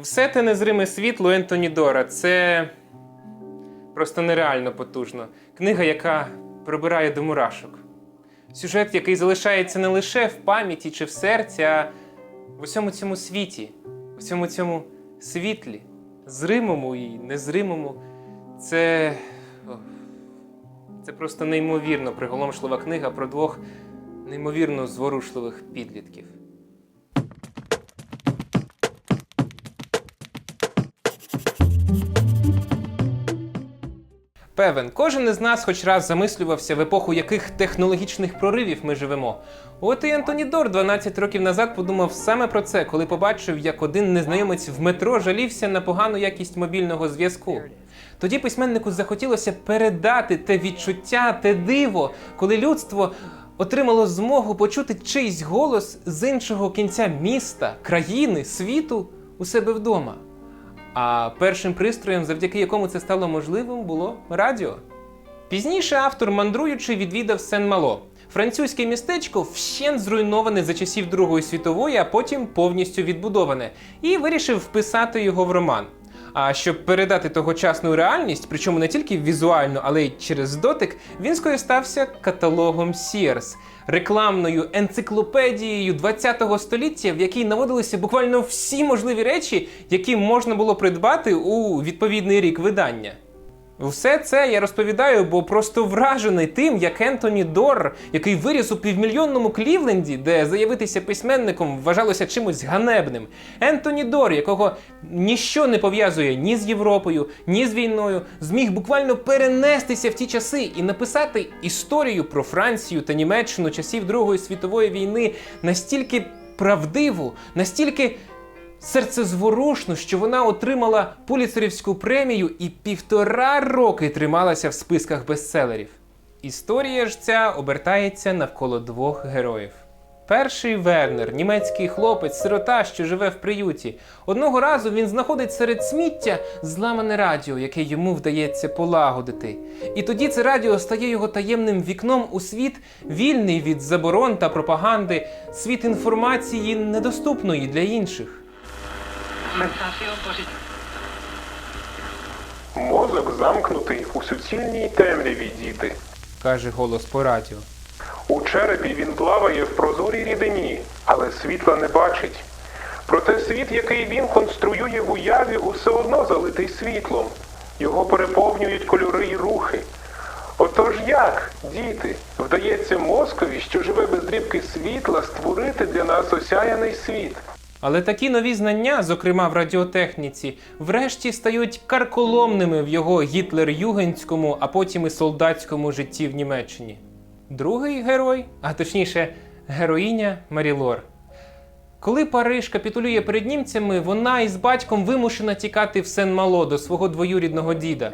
Все те незриме світло Ентоні Дора це просто нереально потужно. Книга, яка пробирає до мурашок. Сюжет, який залишається не лише в пам'яті чи в серці, а в усьому цьому світі, в усьому цьому світлі, зримому і незримому. Це. Це просто неймовірно приголомшлива книга про двох неймовірно зворушливих підлітків. Певен, кожен із нас хоч раз замислювався, в епоху яких технологічних проривів ми живемо. От і Антоні Дор 12 років назад подумав саме про це, коли побачив, як один незнайомець в метро жалівся на погану якість мобільного зв'язку. Тоді письменнику захотілося передати те відчуття, те диво, коли людство отримало змогу почути чийсь голос з іншого кінця міста, країни, світу у себе вдома. А першим пристроєм, завдяки якому це стало можливим, було радіо. Пізніше автор, мандруючи, відвідав Сен-Мало, французьке містечко вщент зруйноване за часів Другої світової, а потім повністю відбудоване, і вирішив вписати його в роман. А щоб передати тогочасну реальність, причому не тільки візуально, але й через дотик, він скористався каталогом Sears, рекламною енциклопедією 20-го століття, в якій наводилися буквально всі можливі речі, які можна було придбати у відповідний рік видання. Все це я розповідаю, бо просто вражений тим, як Ентоні Дор, який виріс у півмільйонному Клівленді, де заявитися письменником вважалося чимось ганебним. Ентоні Дор, якого ніщо не пов'язує ні з Європою, ні з війною, зміг буквально перенестися в ті часи і написати історію про Францію та Німеччину часів Другої світової війни настільки правдиву, настільки серцезворушну, що вона отримала Пуліцерівську премію і півтора роки трималася в списках бестселерів. Історія ж ця обертається навколо двох героїв. Перший Вернер, німецький хлопець, сирота, що живе в приюті. Одного разу він знаходить серед сміття зламане радіо, яке йому вдається полагодити. І тоді це радіо стає його таємним вікном у світ, вільний від заборон та пропаганди, світ інформації недоступної для інших. Mensaje positivo. Мозок замкнутий у суцільній темряві, діти. каже голос по радіо. У черепі він плаває в прозорій рідині, але світла не бачить. Проте світ, який він конструює в уяві, усе одно залитий світлом. Його переповнюють кольори й рухи. Отож як, діти, вдається мозкові, що живе без дрібки світла, створити для нас осяяний світ? Але такі нові знання, зокрема в радіотехніці, врешті стають карколомними в його гітлер-югенському, а потім і солдатському житті в Німеччині. Другий герой, а точніше, героїня Марілор. Коли Париж капітулює перед німцями, вона із батьком вимушена тікати в Сен-Мало до свого двоюрідного діда.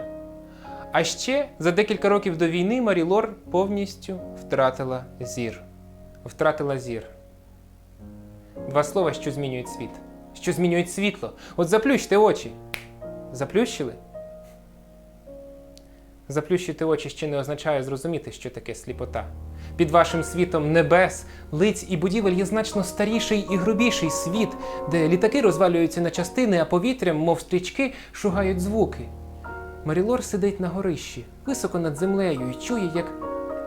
А ще за декілька років до війни Марілор повністю втратила зір. Втратила зір. Два слова, що змінюють світ. Що змінюють світло. От заплющте очі. Заплющили? Заплющити очі ще не означає зрозуміти, що таке сліпота. Під вашим світом небес, лиць і будівель є значно старіший і грубіший світ, де літаки розвалюються на частини, а повітрям, мов стрічки, шугають звуки. Марілор сидить на горищі, високо над землею, і чує, як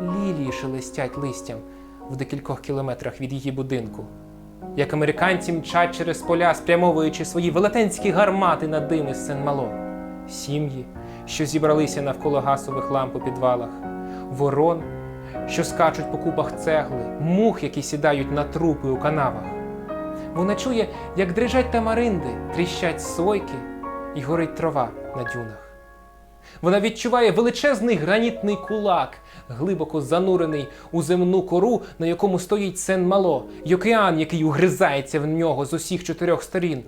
лілії шелестять листям в декількох кілометрах від її будинку. Як американці мчать через поля, спрямовуючи свої велетенські гармати на дими з Сен-Мало. Сім'ї, що зібралися навколо гасових ламп у підвалах, ворон, що скачуть по купах цегли, мух, які сідають на трупи у канавах. Вона чує, як дрижать тамаринди, тріщать сойки і горить трава на дюнах. Вона відчуває величезний гранітний кулак, глибоко занурений у земну кору, на якому стоїть Сен-Мало, й океан, який угризається в нього з усіх чотирьох сторін,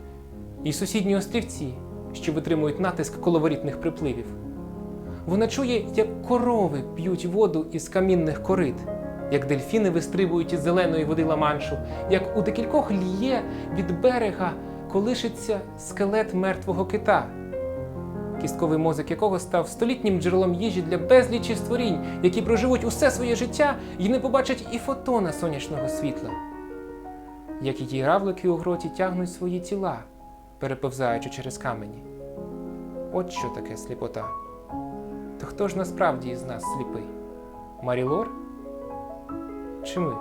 і сусідні острівці, що витримують натиск коловорітних припливів. Вона чує, як корови п'ють воду із камінних корит, як дельфіни вистрибують із зеленої води ламаншу, як у декількох льє від берега колишиться скелет мертвого кита кістковий мозок якого став столітнім джерелом їжі для безлічі створінь, які проживуть усе своє життя і не побачать і фотона сонячного світла. Як її равлики у гроті тягнуть свої тіла, переповзаючи через камені. От що таке сліпота. То хто ж насправді із нас сліпий? Марілор? Чи ми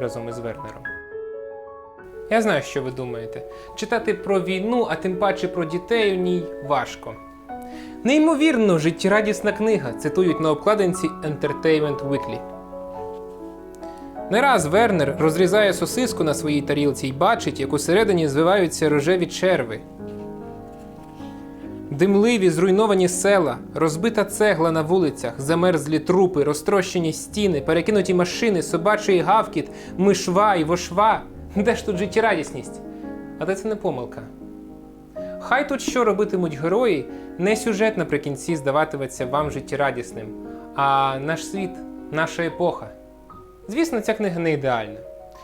разом із Вернером? Я знаю, що ви думаєте. Читати про війну, а тим паче про дітей у ній важко. Неймовірно, життєрадісна книга, цитують на обкладинці Entertainment Weekly. Не раз Вернер розрізає сосиску на своїй тарілці і бачить, як усередині звиваються рожеві черви. Димливі зруйновані села, розбита цегла на вулицях, замерзлі трупи, розтрощені стіни, перекинуті машини, собачий гавкіт, мишва і вошва. Де ж тут життєрадісність? А де це не помилка. Хай тут що робитимуть герої, не сюжет наприкінці здаватиметься вам життєрадісним, а наш світ, наша епоха. Звісно, ця книга не ідеальна.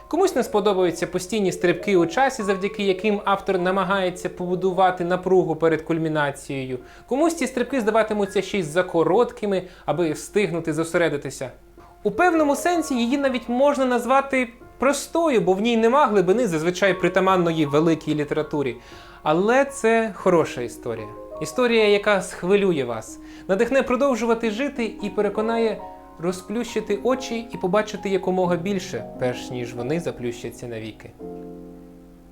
Комусь не сподобаються постійні стрибки у часі, завдяки яким автор намагається побудувати напругу перед кульмінацією. Комусь ці стрибки здаватимуться ще й за короткими, аби встигнути зосередитися. У певному сенсі її навіть можна назвати простою, бо в ній нема глибини зазвичай притаманної великій літературі. Але це хороша історія. Історія, яка схвилює вас, надихне продовжувати жити і переконає розплющити очі і побачити якомога більше, перш ніж вони заплющаться навіки.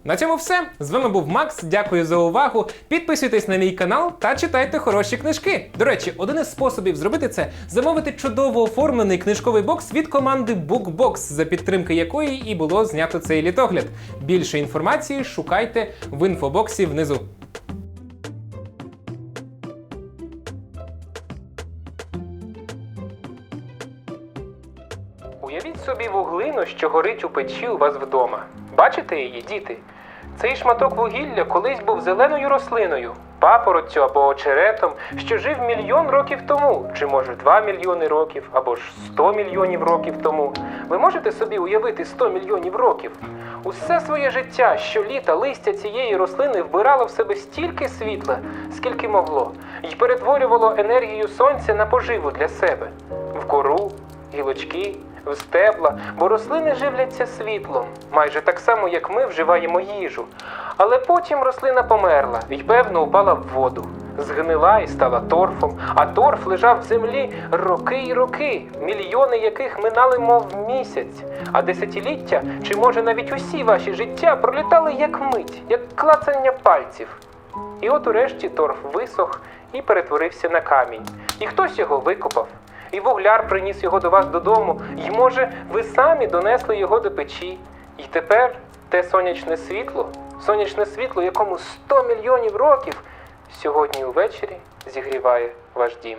На цьому все. З вами був Макс. Дякую за увагу. Підписуйтесь на мій канал та читайте хороші книжки. До речі, один із способів зробити це замовити чудово оформлений книжковий бокс від команди BookBox, за підтримки якої і було знято цей літогляд. Більше інформації шукайте в інфобоксі внизу. Уявіть собі вуглину, що горить у печі у вас вдома. Бачите її, діти? Цей шматок вугілля колись був зеленою рослиною, папороттю або очеретом, що жив мільйон років тому, чи може два мільйони років, або ж сто мільйонів років тому. Ви можете собі уявити 100 мільйонів років? Усе своє життя, щоліта листя цієї рослини вбирало в себе стільки світла, скільки могло, і перетворювало енергію сонця на поживу для себе в кору, гілочки, в стебла, бо рослини живляться світлом, майже так само, як ми вживаємо їжу. Але потім рослина померла і, певно, упала в воду. Згнила і стала торфом, а торф лежав в землі роки й роки, мільйони яких минали, мов місяць, а десятиліття, чи може навіть усі ваші життя пролітали як мить, як клацання пальців. І от урешті торф висох і перетворився на камінь. І хтось його викопав. І вугляр приніс його до вас додому, і, може, ви самі донесли його до печі. І тепер те сонячне світло, сонячне світло, якому 100 мільйонів років, сьогодні увечері зігріває ваш дім.